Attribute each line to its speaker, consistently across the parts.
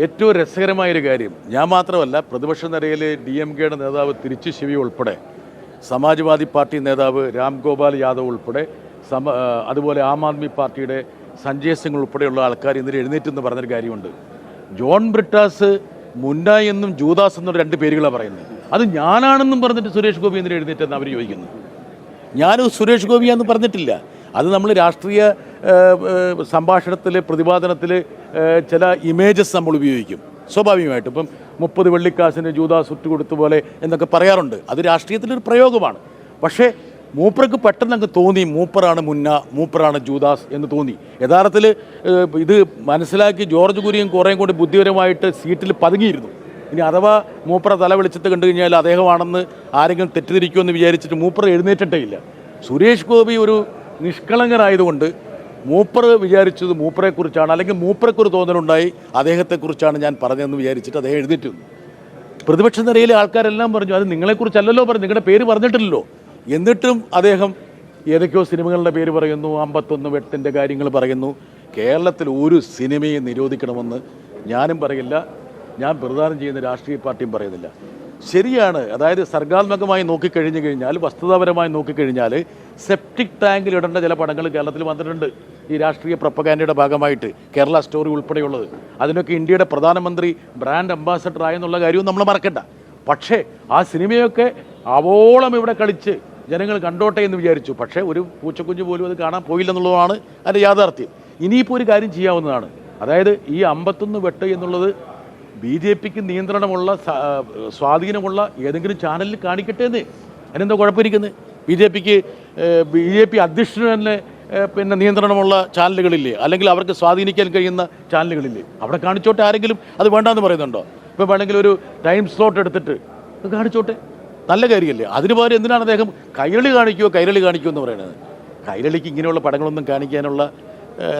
Speaker 1: ഏറ്റവും രസകരമായൊരു കാര്യം ഞാൻ മാത്രമല്ല പ്രതിപക്ഷ നിരയിലെ ഡി എം കെയുടെ നേതാവ് തിരിച്ചു ശിവി ഉൾപ്പെടെ സമാജ്വാദി പാർട്ടി നേതാവ് രാം ഗോപാൽ യാദവ് ഉൾപ്പെടെ സമ അതുപോലെ ആം ആദ്മി പാർട്ടിയുടെ സഞ്ജയ് സിംഗ് ഉൾപ്പെടെയുള്ള ആൾക്കാർ ഇന്നലെ എഴുന്നേറ്റെന്ന് പറഞ്ഞൊരു കാര്യമുണ്ട്. ജോൺ ബ്രിട്ടാസ് മുന്ന എന്നും ജൂദാസ് എന്നുള്ള രണ്ട് പേരുകളാണ് പറയുന്നത്. അത് ഞാനാണെന്നും പറഞ്ഞിട്ട് സുരേഷ് ഗോപി ഇന്നലെ എഴുന്നേറ്റെന്ന് അവർ ചോദിക്കുന്നു. ഞാനും സുരേഷ് ഗോപിയാന്ന് പറഞ്ഞിട്ടില്ല. അത് നമ്മൾ രാഷ്ട്രീയ സംഭാഷണത്തിൽ പ്രതിപാദനത്തിൽ ചില ഇമേജസ് നമ്മൾ ഉപയോഗിക്കും. സ്വാഭാവികമായിട്ടും. ഇപ്പം മുപ്പത് വെള്ളിക്കാശിന് ജൂദാസ് സുറ്റ് കൊടുത്ത പോലെ എന്നൊക്കെ പറയാറുണ്ട്. അത് രാഷ്ട്രീയത്തിലൊരു പ്രയോഗമാണ്. പക്ഷേ മൂപ്പർക്ക് പെട്ടെന്ന് അങ്ങ് തോന്നി മൂപ്പറാണ് മുന്ന മൂപ്പറാണ് ജൂദാസ് എന്ന് തോന്നി. യഥാർത്ഥത്തിൽ ഇത് മനസ്സിലാക്കി ജോർജ് കുര്യൻ കുറേയും കൂടി ബുദ്ധിപരമായിട്ട് സീറ്റിൽ പതുങ്ങിയിരുന്നു. ഇനി അഥവാ മൂപ്പറ തല വിളിച്ചിട്ട് കണ്ടു കഴിഞ്ഞാൽ അദ്ദേഹമാണെന്ന് ആരെങ്കിലും തെറ്റിദ്ധരിക്കുമെന്ന് വിചാരിച്ചിട്ട് മൂപ്പർ എഴുന്നേറ്റിട്ടേ ഇല്ല. സുരേഷ് ഗോപി ഒരു നിഷ്കളങ്കനായതുകൊണ്ട് മൂപ്പർ വിചാരിച്ചത് മൂപ്പറെക്കുറിച്ചാണ് അല്ലെങ്കിൽ മൂപ്പറെക്കൊരു തോന്നലുണ്ടായി അദ്ദേഹത്തെക്കുറിച്ചാണ് ഞാൻ പറഞ്ഞതെന്ന് വിചാരിച്ചിട്ട് അദ്ദേഹം വന്നു. പ്രതിപക്ഷ നിരയിലെ ആൾക്കാരെല്ലാം പറഞ്ഞു അത് നിങ്ങളെക്കുറിച്ചല്ലല്ലോ പറഞ്ഞു നിങ്ങളുടെ പേര് പറഞ്ഞിട്ടില്ലല്ലോ. എന്നിട്ടും അദ്ദേഹം ഏതൊക്കെയോ സിനിമകളുടെ പേര് പറയുന്നു അമ്പത്തൊന്ന് വെട്ടിന്റെ കാര്യങ്ങൾ പറയുന്നു. കേരളത്തിൽ ഒരു സിനിമയെ നിരോധിക്കണമെന്ന് ഞാനും പറയില്ല ഞാൻ പ്രദാനം ചെയ്യുന്ന രാഷ്ട്രീയ പാർട്ടിയും പറയുന്നില്ല. ശരിയാണ്. അതായത് സർഗാത്മകമായി നോക്കിക്കഴിഞ്ഞു കഴിഞ്ഞാൽ വസ്തുതാപരമായി നോക്കിക്കഴിഞ്ഞാൽ സെപ്റ്റിക് ടാങ്കിൽ ഇടേണ്ട ചില പടങ്ങൾ കേരളത്തിൽ വന്നിട്ടുണ്ട്. ഈ രാഷ്ട്രീയ പ്രപ്പകാൻഡയുടെ ഭാഗമായിട്ട് കേരള സ്റ്റോറി ഉൾപ്പെടെയുള്ളത്. അതിനൊക്കെ ഇന്ത്യയുടെ പ്രധാനമന്ത്രി ബ്രാൻഡ് അംബാസഡർ ആയെന്നുള്ള കാര്യവും നമ്മൾ മറക്കണ്ട. പക്ഷേ ആ സിനിമയൊക്കെ അവോളം ഇവിടെ കളിച്ച് ജനങ്ങൾ കണ്ടോട്ടെ എന്ന് വിചാരിച്ചു. പക്ഷേ ഒരു പൂച്ചക്കുഞ്ഞ് പോലും അത് കാണാൻ പോയില്ലെന്നുള്ളതാണ് അതിന്റെ യാഥാർത്ഥ്യം. ഇനിയിപ്പോൾ ഒരു കാര്യം ചെയ്യാവുന്നതാണ്. അതായത് ഈ അമ്പത്തൊന്ന് വെട്ട് എന്നുള്ളത് ബി ജെ പിക്ക് നിയന്ത്രണമുള്ള സ്വാധീനമുള്ള ഏതെങ്കിലും ചാനലിൽ കാണിക്കട്ടെ എന്ന്? അതിനെന്താ കുഴപ്പമിരിക്കുന്നത് ബി ജെ പിക്ക് ബി ജെ പി അധ്യക്ഷന് തന്നെ പിന്നെ നിയന്ത്രണമുള്ള ചാനലുകളില്ലേ? അല്ലെങ്കിൽ അവർക്ക് സ്വാധീനിക്കാൻ കഴിയുന്ന ചാനലുകളില്ലേ? അവിടെ കാണിച്ചോട്ടെ ആരെങ്കിലും? അത് വേണ്ടാന്ന് പറയുന്നുണ്ടോ? ഇപ്പോൾ വേണമെങ്കിൽ ഒരു ടൈം സ്ലോട്ട് എടുത്തിട്ട് കാണിച്ചോട്ടെ. നല്ല കാര്യമല്ലേ അതിന് പകരം എന്തിനാണ് അദ്ദേഹം കൈരളി കാണിക്കുമോ കൈരളി കാണിക്കുമോ എന്ന് പറയുന്നത്? കൈരളിക്ക് ഇങ്ങനെയുള്ള പടങ്ങളൊന്നും കാണിക്കാനുള്ള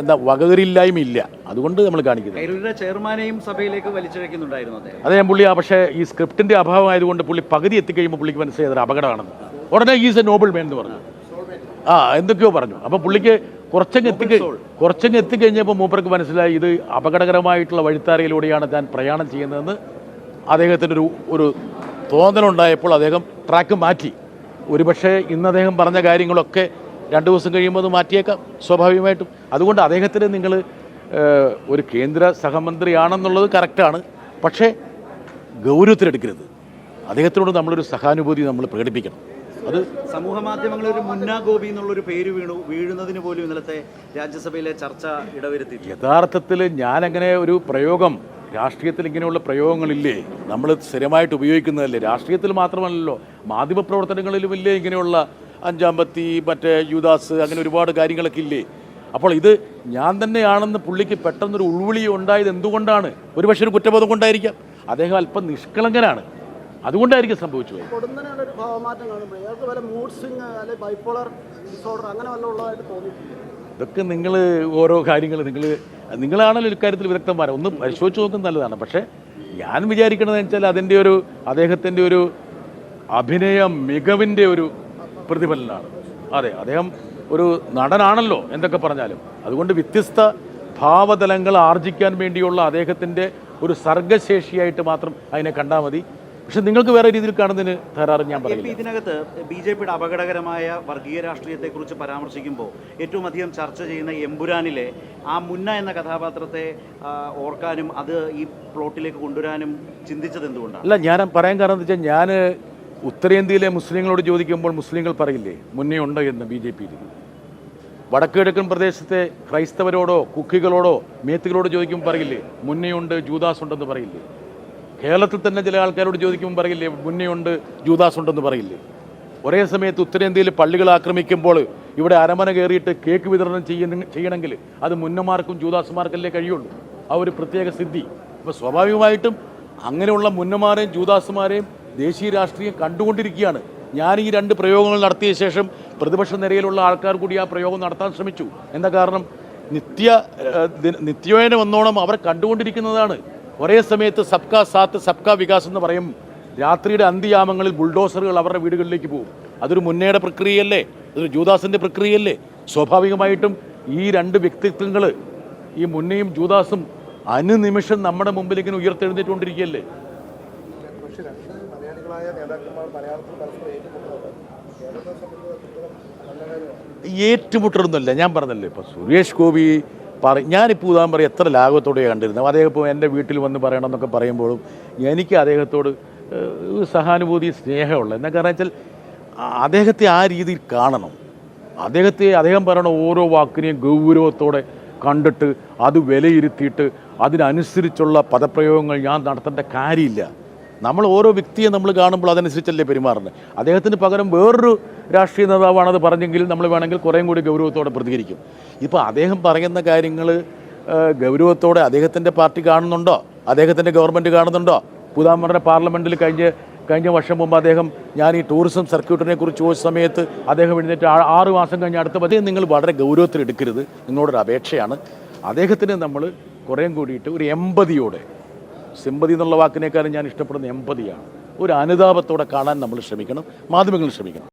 Speaker 1: എന്താ വകകരില്ലായ്മയില്ല അതുകൊണ്ട് നമ്മൾ കാണിക്കുന്നത്.
Speaker 2: ചെയർമാനെയും സഭയിലേക്ക് വലിച്ചിഴക്കുന്നുണ്ടായിരുന്നു അതെ
Speaker 1: ഞാൻ പുള്ളി ആ പക്ഷേ ഈ സ്ക്രിപ്റ്റിന്റെ അഭാവമായതുകൊണ്ട് പുള്ളി പകുതി എത്തിക്കഴിയുമ്പോൾ പുള്ളിക്ക് മനസ്സിലായത് അപകടമാണെന്ന്. ഉടനെ ഈസ് എ നോബിൾ മേൻ എന്ന് പറഞ്ഞു. ആ എന്തൊക്കെയോ പറഞ്ഞു. അപ്പോൾ പുള്ളിക്ക് കുറച്ചങ്ങ് എത്തി കുറച്ചങ്ങ് എത്തിക്കഴിഞ്ഞപ്പോൾ മൂപ്പർക്ക് മനസ്സിലായി ഇത് അപകടകരമായിട്ടുള്ള വഴിത്താരയിലൂടെയാണ് ഞാൻ പ്രയാണം ചെയ്യുന്നതെന്ന് അദ്ദേഹത്തിന്റെ ഒരു ഒരു തോന്നലുണ്ടായപ്പോൾ അദ്ദേഹം ട്രാക്ക് മാറ്റി. ഒരുപക്ഷെ ഇന്ന് അദ്ദേഹം പറഞ്ഞ കാര്യങ്ങളൊക്കെ രണ്ട് ദിവസം കഴിയുമ്പോൾ അത് മാറ്റിയേക്കാം സ്വാഭാവികമായിട്ടും. അതുകൊണ്ട് അദ്ദേഹത്തിന് നിങ്ങൾ ഒരു കേന്ദ്ര സഹമന്ത്രിയാണെന്നുള്ളത് കറക്റ്റാണ്. പക്ഷേ ഗൗരവത്തിലെടുക്കരുത്. അദ്ദേഹത്തിനോട് നമ്മളൊരു സഹാനുഭൂതി നമ്മൾ പ്രകടിപ്പിക്കണം. അത്
Speaker 2: സമൂഹ മാധ്യമങ്ങളിൽ ഒരു മുന്നാ ഗോപി എന്നുള്ളൊരു പേര് വീണു വീഴുന്നതിന് പോലും ഇന്നലത്തെ രാജ്യസഭയിലെ ചർച്ച ഇടവരുത്തി
Speaker 1: യഥാർത്ഥത്തിൽ ഞാനങ്ങനെ ഒരു പ്രയോഗം രാഷ്ട്രീയത്തിൽ ഇങ്ങനെയുള്ള പ്രയോഗങ്ങളില്ലേ നമ്മൾ സ്ഥിരമായിട്ട് ഉപയോഗിക്കുന്നതല്ലേ? രാഷ്ട്രീയത്തിൽ മാത്രമല്ലല്ലോ മാധ്യമപ്രവർത്തനങ്ങളിലും ഇല്ലേ ഇങ്ങനെയുള്ള അഞ്ചാമ്പത്തി മറ്റേ യുദാസ് അങ്ങനെ ഒരുപാട് കാര്യങ്ങളൊക്കെ ഇല്ലേ? അപ്പോൾ ഇത് ഞാൻ തന്നെയാണെന്ന് പുള്ളിക്ക് പെട്ടെന്നൊരു ഉൾവിളി ഉണ്ടായത് എന്തുകൊണ്ടാണ്? ഒരുപക്ഷെ ഒരു കുറ്റബോധം കൊണ്ടായിരിക്കാം. അദ്ദേഹം അല്പം നിഷ്കളങ്കനാണ്. അതുകൊണ്ടായിരിക്കും സംഭവിച്ചു ഇതൊക്കെ നിങ്ങൾ ഓരോ കാര്യങ്ങൾ നിങ്ങൾ നിങ്ങളാണല്ലോ ഇക്കാര്യത്തിൽ വിദഗ്ധന്മാർ ഒന്ന് പരിശോധിച്ച് നോക്കുന്നത് നല്ലതാണ്. പക്ഷേ ഞാൻ വിചാരിക്കണതെന്ന് വെച്ചാൽ അതിന്റെ ഒരു അദ്ദേഹത്തിന്റെ ഒരു അഭിനയ മികവിന്റെ ഒരു പ്രതിഫലനമാണ് അതെ അദ്ദേഹം ഒരു നടനാണല്ലോ എന്തൊക്കെ പറഞ്ഞാലും. അതുകൊണ്ട് വ്യത്യസ്ത ഭാവതലങ്ങൾ ആർജിക്കാൻ വേണ്ടിയുള്ള അദ്ദേഹത്തിന്റെ ഒരു സർഗശേഷിയായിട്ട് മാത്രം അതിനെ കണ്ടാൽ മതി. പക്ഷെ നിങ്ങൾക്ക് വേറെ രീതിയിൽ കാണുന്നതിന് തരാറ് ഞാൻ
Speaker 2: പറയും ഇതിനകത്ത് ബി ജെ പിയുടെ അപകടകരമായ വർഗീയ രാഷ്ട്രീയത്തെക്കുറിച്ച് പരാമർശിക്കുമ്പോൾ ഏറ്റവും അധികം ചർച്ച ചെയ്യുന്ന എമ്പുരാനിലെ ആ മുന്ന എന്ന കഥാപാത്രത്തെ ഓർക്കാനും അത് ഈ പ്ലോട്ടിലേക്ക് കൊണ്ടുവരാനും ചിന്തിച്ചത് എന്തുകൊണ്ടാണ്?
Speaker 1: അല്ല ഞാൻ പറയാൻ കാരണം എന്താ വെച്ചാൽ ഞാൻ ഉത്തരേന്ത്യയിലെ മുസ്ലിങ്ങളോട് ചോദിക്കുമ്പോൾ മുസ്ലിങ്ങൾ പറയില്ലേ? മുന്നേ ഉണ്ട് എന്ന് ബി ജെ പിയിൽ വടക്കുകിഴക്കൻ പ്രദേശത്തെ ക്രൈസ്തവരോടോ കുക്കികളോടോ മേത്തുകളോട് ചോദിക്കുമ്പോൾ പറയില്ലേ? മുന്നേയുണ്ട് ജൂദാസ് ഉണ്ടെന്ന് പറയില്ലേ? കേരളത്തിൽ തന്നെ ചില ആൾക്കാരോട് ചോദിക്കുമ്പോൾ പറയില്ലേ? മുന്നേയുണ്ട് ജൂദാസ് ഉണ്ടെന്ന് പറയില്ലേ? ഒരേ സമയത്ത് ഉത്തരേന്ത്യയിൽ പള്ളികൾ ആക്രമിക്കുമ്പോൾ ഇവിടെ അരമന കയറിയിട്ട് കേക്ക് വിതരണം ചെയ്യുന്ന ചെയ്യണമെങ്കിൽ അത് മുന്നമാർക്കും ജൂദാസുമാർക്കല്ലേ കഴിയുള്ളൂ? ആ ഒരു പ്രത്യേക സിദ്ധി. അപ്പോൾ സ്വാഭാവികമായിട്ടും അങ്ങനെയുള്ള മുന്നമാരെയും ജൂദാസുമാരെയും ദേശീയ രാഷ്ട്രീയം കണ്ടുകൊണ്ടിരിക്കുകയാണ്. ഞാൻ ഈ രണ്ട് പ്രയോഗങ്ങൾ നടത്തിയ ശേഷം പ്രതിപക്ഷ നിരയിലുള്ള ആൾക്കാർ കൂടി ആ പ്രയോഗം നടത്താൻ ശ്രമിച്ചു. എന്താ കാരണം? നിത്യ ദി- വന്നോണം അവർ കണ്ടുകൊണ്ടിരിക്കുന്നതാണ്. ഒരേ സമയത്ത് സബ്കാ സാത്ത് സബ്കാ വികാസ് എന്ന് പറയും. രാത്രിയുടെ അന്ത്യയാമങ്ങളിൽ ബുൾഡോസറുകൾ അവരുടെ വീടുകളിലേക്ക് പോകും. അതൊരു മുന്നേട പ്രക്രിയയല്ലേ? അതൊരു ജൂദാസിന്റെ പ്രക്രിയയല്ലേ? സ്വാഭാവികമായിട്ടും ഈ രണ്ട് വ്യക്തിത്വങ്ങൾ ഈ മുന്നയും ജൂദാസും അനുനിമിഷം നമ്മുടെ മുമ്പിലേക്ക് ഉയർത്തെഴുന്നേറ്റുകൊണ്ടിരിക്കുകയല്ലേ ഏറ്റുമുട്ടലൊന്നുമില്ല ഞാൻ പറഞ്ഞല്ലോ ഇപ്പോൾ സുരേഷ് ഗോപി പറ ഞാനിപ്പോൾ ഉദാഹരണം പറയും എത്ര ലാഘവത്തോടെ കണ്ടിരുന്നത്. അദ്ദേഹം ഇപ്പോൾ എന്റെ വീട്ടിൽ വന്ന് പറയണം എന്നൊക്കെ പറയുമ്പോഴും എനിക്ക് അദ്ദേഹത്തോട് സഹാനുഭൂതി സ്നേഹമുള്ള എന്നാ കാരണം വെച്ചാൽ അദ്ദേഹത്തെ ആ രീതിയിൽ കാണണം. അദ്ദേഹത്തെ അദ്ദേഹം പറയണ ഓരോ വാക്കിനെയും ഗൗരവത്തോടെ കണ്ടിട്ട് അത് വിലയിരുത്തിയിട്ട് അതിനനുസരിച്ചുള്ള പദപ്രയോഗങ്ങൾ ഞാൻ നടത്തേണ്ട കാര്യമില്ല. നമ്മൾ ഓരോ വ്യക്തിയെ നമ്മൾ കാണുമ്പോൾ അതനുസരിച്ചല്ലേ പെരുമാറുന്നത്? അദ്ദേഹത്തിന് പകരം വേറൊരു രാഷ്ട്രീയ നേതാവാണത് പറഞ്ഞെങ്കിൽ നമ്മൾ വേണമെങ്കിൽ കുറേയും കൂടി ഗൗരവത്തോടെ പ്രതികരിക്കും. ഇപ്പോൾ അദ്ദേഹം പറയുന്ന കാര്യങ്ങൾ ഗൗരവത്തോടെ അദ്ദേഹത്തിന്റെ പാർട്ടി കാണുന്നുണ്ടോ? അദ്ദേഹത്തിന്റെ ഗവൺമെന്റ് കാണുന്നുണ്ടോ? പുതാമറിന്റെ പാർലമെന്റിൽ കഴിഞ്ഞ കഴിഞ്ഞ വർഷം മുമ്പ് അദ്ദേഹം ഞാൻ ഈ ടൂറിസം സർക്യൂട്ടിനെ കുറിച്ച് ചോദിച്ച സമയത്ത് അദ്ദേഹം എഴുന്നേറ്റ് ആറ് മാസം കഴിഞ്ഞ അടുത്ത പതി നിങ്ങൾ വളരെ ഗൗരവത്തിൽ എടുക്കരുത്. നിങ്ങളോടൊരു അപേക്ഷയാണ്. അദ്ദേഹത്തിന് നമ്മൾ കുറേം കൂടിയിട്ട് ഒരു എമ്പതിയോടെ സിമ്പതി എന്നുള്ള വാക്കിനേക്കാളും ഞാൻ ഇഷ്ടപ്പെടുന്ന എമ്പതിയാണ്. ഒരു അനുതാപത്തോടെ കാണാൻ നമ്മൾ ശ്രമിക്കണം. മാധ്യമങ്ങൾ ശ്രമിക്കണം.